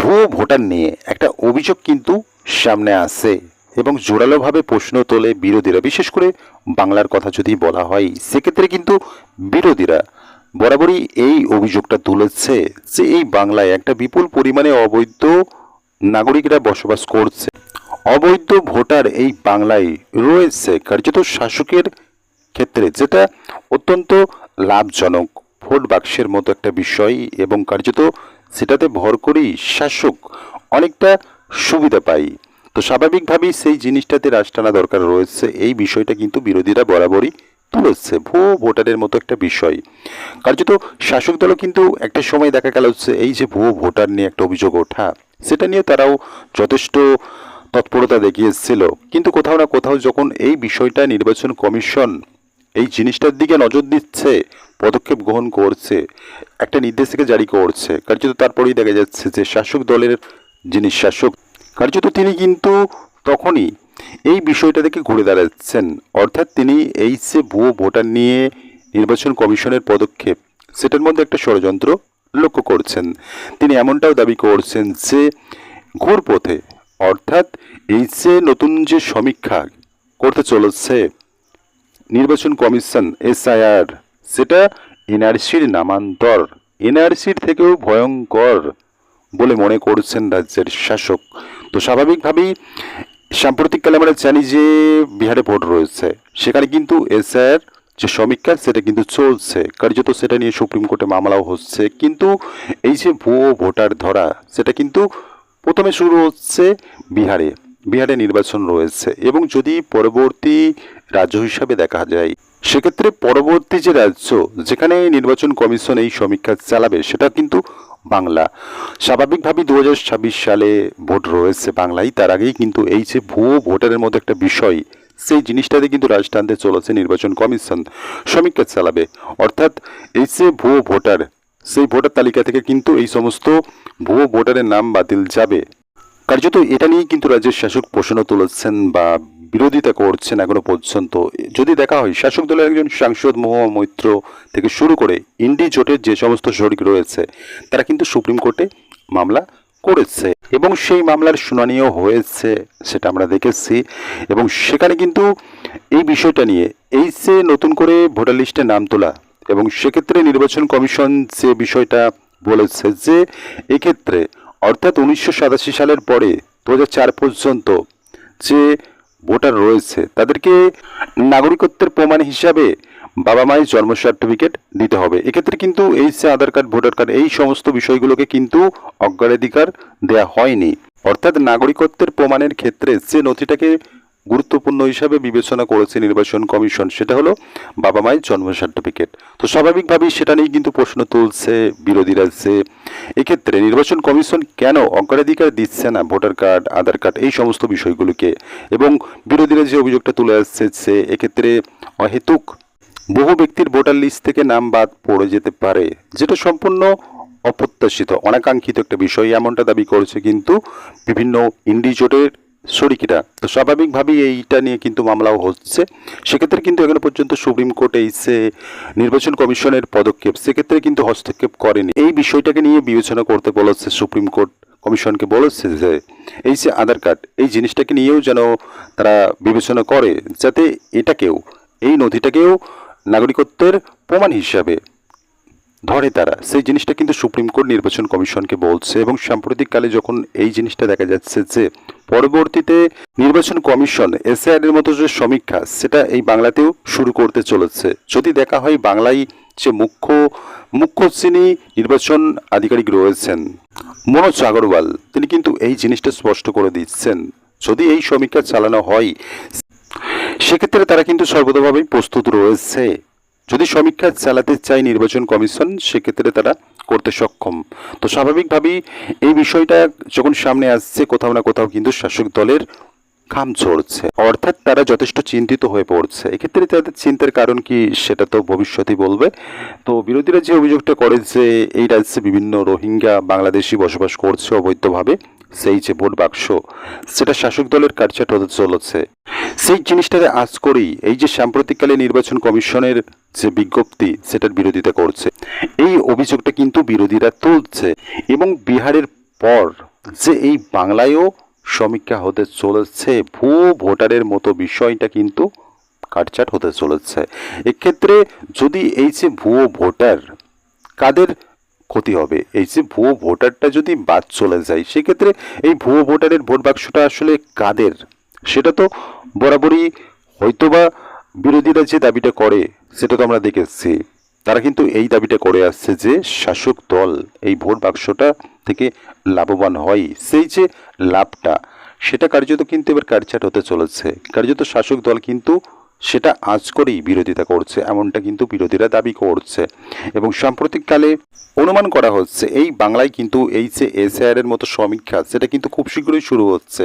ভুয়ো ভোটার নিয়ে একটা অভিযোগ কিন্তু সামনে আসে এবং জোরালোভাবে প্রশ্ন তোলে বিরোধীরা। বিশেষ করে বাংলার কথা যদি বলা হয়, সেক্ষেত্রে কিন্তু বিরোধীরা বরাবরই এই অভিযোগটা তুলেছে যে এই বাংলায় একটা বিপুল পরিমাণে অবৈধ নাগরিকরা বসবাস করছে। অবৈধ ভোটার এই বাংলায় রয়েছে, কার্যত শাসকের ক্ষেত্রে, যেটা অত্যন্ত লাভজনক। ভোট বাক্সের মতো একটা বিষয় এবং কার্যত সেটাতে ভর করেই শাসক অনেকটা সুবিধা পাই তো স্বাভাবিকভাবেই সেই জিনিসটাতে রাশ টানা দরকার রয়েছে। এই বিষয়টা কিন্তু বিরোধীরা বরাবরই তুলেছে। ভুয়ো ভোটারের মতো একটা বিষয়। কার্যত শাসক দলও কিন্তু একটা সময় দেখা গেল হচ্ছে এই যে ভুয়ো ভোটার নিয়ে একটা অভিযোগ ওঠা, সেটা নিয়ে তারাও যথেষ্ট তৎপরতা দেখিয়েছিল। কিন্তু কোথাও না কোথাও যখন এই বিষয়টা নির্বাচন কমিশন এই জিনিসটার দিকে নজর দিচ্ছে পদক্ষেপ গ্রহণ করছে, একটা নির্দেশিকা জারি করছে। কার্যত তারপরেই দেখা যাচ্ছে যে শাসক দলের যিনি শাসক, কার্যত তিনি কিন্তু তখনই এই বিষয়টা থেকে ঘুরে দাঁড়াচ্ছেন। অর্থাৎ তিনি এই যে ভুয়ো ভোটার নিয়ে নির্বাচন কমিশনের পদক্ষেপ, সেটার মধ্যে একটা ষড়যন্ত্র লক্ষ্য করছেন। তিনি এমনটাও দাবি করছেন যে ঘুরপথে অর্থাৎ এই যে নতুন যে সমীক্ষা করতে চলেছে নির্বাচন কমিশন, এসআইআর সেটা এনআরসির নামান্তর। এনআরসির থেকেও ভয়ঙ্কর বলে মনে করছেন রাজ্যের শাসক। তো স্বাভাবিকভাবেই সাম্প্রতিককালে আমরা জানি যে বিহারে ভোট রয়েছে। সেখানে কিন্তু এসআর যে সমীক্ষা, সেটা কিন্তু চলছে। কার্যত সেটা নিয়ে সুপ্রিম কোর্টে মামলাও হচ্ছে। কিন্তু এই যে ভুয়ো ভোটার ধরা, সেটা কিন্তু প্রথমে শুরু হচ্ছে বিহারে। বিহারে নির্বাচন রয়েছে এবং যদি পরবর্তী রাজ্য হিসাবে দেখা যায়, সেক্ষেত্রে পরবর্তী যে রাজ্য যেখানে নির্বাচন কমিশন এই সমীক্ষা চালাবে, সেটা কিন্তু বাংলা। স্বাভাবিকভাবেই দু হাজার ছাব্বিশ সালে ভোট রয়েছে বাংলায়, তার আগেই কিন্তু এই যে ভুয়ো ভোটারের মধ্যে একটা বিষয়, সেই জিনিসটাতে কিন্তু রাজ টানতে চলেছে নির্বাচন কমিশন সমীক্ষা চালাবে। অর্থাৎ এই যে ভুয়ো ভোটার, সেই ভোটার তালিকা থেকে কিন্তু এই সমস্ত ভুয়ো ভোটারের নাম বাতিল যাবে। কার্যত এটা নিয়েই কিন্তু রাজ্যের শাসক প্রশ্ন তুলেছেন বা বিরোধিতা করছেন এখনও পর্যন্ত। যদি দেখা হয়, শাসক দলের একজন সাংসদ মহুয়া মৈত্র থেকে শুরু করে ইন্ডি জোটের যে সমস্ত শরিক রয়েছে, তারা কিন্তু সুপ্রিম কোর্টে মামলা করেছে এবং সেই মামলার শুনানিও হয়েছে, সেটা আমরা দেখেছি। এবং সেখানে কিন্তু এই বিষয়টা নিয়ে এই যে নতুন করে ভোটার লিস্টে নাম তোলা এবং সেক্ষেত্রে নির্বাচন কমিশন যে বিষয়টা বলেছে যে এক্ষেত্রে অর্থাৎ উনিশশো সাতাশি সালের পরে দু পর্যন্ত যে ভোটার রয়েছে, তাদেরকে নাগরিকত্বের প্রমাণ হিসাবে বাবা মায়ের জন্ম সার্টিফিকেট দিতে হবে। এক্ষেত্রে কিন্তু এই যে আধার কার্ড, ভোটার কার্ড, এই সমস্ত বিষয়গুলোকে কিন্তু অগ্রাধিকার দেয়া হয়নি। অর্থাৎ নাগরিকত্বের প্রমাণের ক্ষেত্রে যে নথিটাকে গুরুত্বপূর্ণ হিসাবে বিবেচনা করেছে নির্বাচন কমিশন, সেটা হলো বাবা মায়ের জন্ম সার্টিফিকেট তো স্বাভাবিকভাবেই সেটা নিয়ে কিন্তু প্রশ্ন তুলছে বিরোধীরা যে এক্ষেত্রে নির্বাচন কমিশন কেন অগ্রাধিকার দিচ্ছে না, ভোটার কার্ড, আধার কার্ড, এই সমস্ত বিষয়গুলোকে? এবং বিরোধীরা যে অভিযোগটা তুলে আসছে যে এক্ষেত্রে অহেতুক বহু ব্যক্তির ভোটার লিস্ট থেকে নাম বাদ পড়ে যেতে পারে, যেটা সম্পূর্ণ অপ্রত্যাশিত, অনাকাঙ্ক্ষিত একটা বিষয়। এমনটা দাবি করেছে কিন্তু বিভিন্ন ইন্ডিজোটের শরিকিরা তো স্বাভাবিকভাবেই এইটা নিয়ে কিন্তু মামলাও হচ্ছে। সেক্ষেত্রে কিন্তু এখনও পর্যন্ত সুপ্রিম কোর্ট এই যে নির্বাচন কমিশনের পদক্ষেপ সেক্ষেত্রে কিন্তু হস্তক্ষেপ করেনি। এই বিষয়টাকে নিয়ে বিবেচনা করতে বলেছে সুপ্রিম কোর্ট কমিশনকে বলেছে যে, এই যে আধার কার্ড, এই জিনিসটাকে নিয়েও যেন তারা বিবেচনা করে যাতে এটাকেও, এই নথিটাকেও নাগরিকত্বের প্রমাণ হিসাবে ধরে তারা। সেই জিনিসটা কিন্তু সুপ্রিম কোর্ট নির্বাচন কমিশনকে বলছে এবং সাম্প্রতিককালে যখন এই জিনিসটা দেখা যাচ্ছে যে পরবর্তীতে নির্বাচন কমিশন এসআইআর এর মতো যে সমীক্ষা, সেটা এই বাংলাতেও শুরু করতে চলেছে। যদি দেখা হয় বাংলায় যে মুখ্য মুখ্য যিনি নির্বাচন আধিকারিক রয়েছেন, মনোজ আগরওয়াল, তিনি কিন্তু এই জিনিসটা স্পষ্ট করে দিচ্ছেন। যদি এই সমীক্ষা চালানো হয়, সেক্ষেত্রে তারা কিন্তু সর্বতভাবেই প্রস্তুত রয়েছে। যদি সমীক্ষা চালাতে চায় নির্বাচন কমিশন, সেক্ষেত্রে তারা করতে সক্ষম। তো স্বাভাবিকভাবেই এই বিষয়টা যখন সামনে আসছে, কোথাও না কোথাও কিন্তু শাসক দলের খাম চড়ছে অর্থাৎ তারা যথেষ্ট চিন্তিত হয়ে পড়ছে। এক্ষেত্রে তাদের চিন্তার কারণ কি, সেটা তো ভবিষ্যতেই বলবে। তো বিরোধীরা যে অভিযোগটা করে যে এই রাজ্যে বিভিন্ন রোহিঙ্গা বাংলাদেশি বসবাস করছে অবৈধভাবে সেই যে ভোট বাক্স, সেটা শাসক দলের কাটছাট হতে চলেছে। সেই জিনিসটাকে আজ করেই এই যে সাম্প্রতিককালে নির্বাচন কমিশনের যে বিজ্ঞপ্তি, সেটার বিরোধিতা করছে। এই অভিযোগটা কিন্তু বিরোধীরা তুলছে এবং বিহারের পর যে এই বাংলায়ও সমীক্ষা হতে চলেছে, ভুয়ো ভোটারের মতো বিষয়টা কিন্তু কাটচাট হতে চলেছে। এক্ষেত্রে যদি এই যে ভুয়ো ভোটার, কাদের ক্ষতি হবে। এই যে ভুয়ো ভোটারটা যদি বাদ চলে যায়, সেক্ষেত্রে এই ভুয়ো ভোটারের ভোট বাক্সটা আসলে কাদের? সেটা তো বরাবরই হয়তোবা বিরোধীরা যে দাবিটা করে, সেটা তো আমরা দেখেছি। তারা কিন্তু এই দাবিটা করে আসছে যে শাসক দল এই ভোট বাক্সটা থেকে লাভবান হয়। সেই যে লাভটা, সেটা কার্যত কিন্তু এবার কাটছাট হতে চলেছে। কার্যত শাসক দল কিন্তু সেটা আজ করেই বিরোধিতা করছে, এমনটা কিন্তু বিরোধীরা দাবি করছে। এবং সাম্প্রতিককালে অনুমান করা হচ্ছে, এই বাংলায় কিন্তু এই যে এসআইআর এর মতো সমীক্ষা, সেটা কিন্তু খুব শীঘ্রই শুরু হচ্ছে।